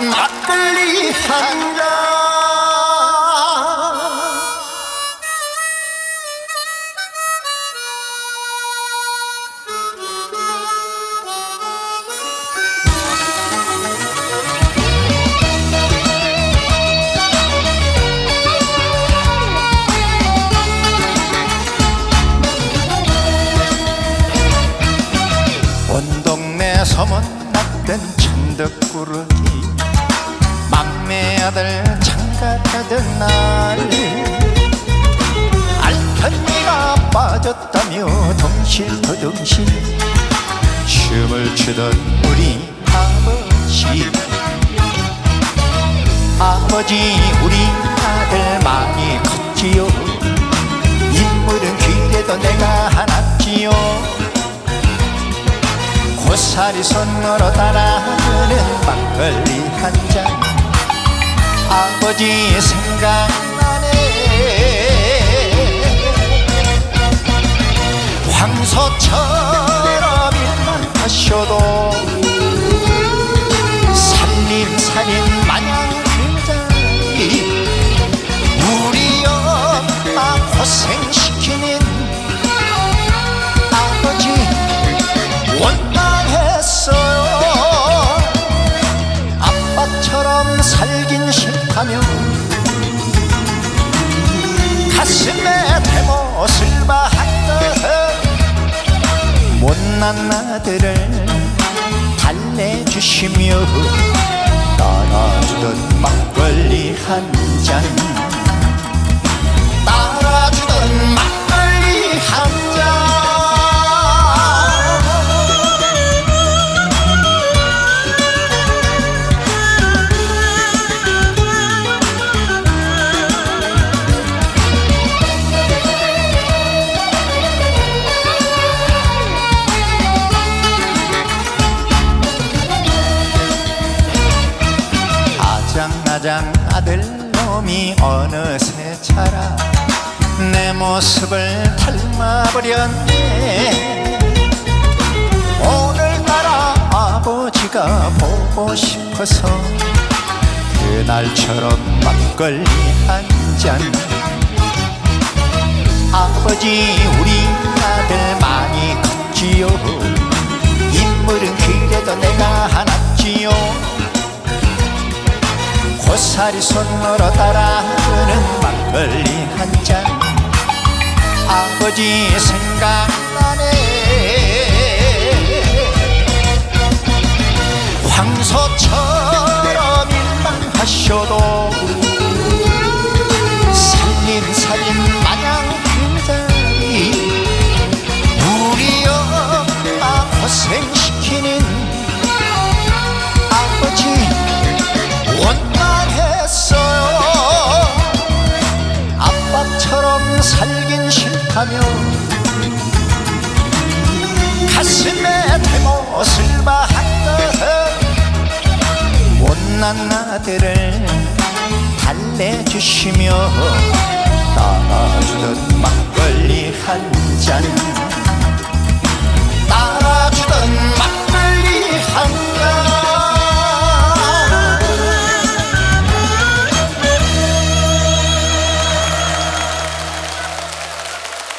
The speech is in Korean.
막걸리 한 잔 온 동네 소문났던 천덕꾸러기 막내 아들 장가 가던 날. 알편미가 빠졌다며 덩실더덩실 춤을 추던 우리 아버지. 아버지 우리 아들 많이 컸지요. 인물은 귀래도 내가 하났지요. 고사리 손으로 따라하는 막걸리 한잔 아버지 생각나네. 황소처럼 일만 하셔도 가슴에 대못을 박듯 못난 아들을 달래주시며 따라주던 막걸리 한잔. 따라주 아들놈이 어느새 자라 내 모습을 닮아버렸네. 오늘따라 아버지가 보고 싶어서 그날처럼 막걸리 한잔. 아버지 우리 아들 많이 고사리 손으로 따라하는 막걸리 한 잔. 아버지 생각나네. 황소처럼 일만 하셔도 못난 아들을 달래주시며 따라주던 막걸리 한잔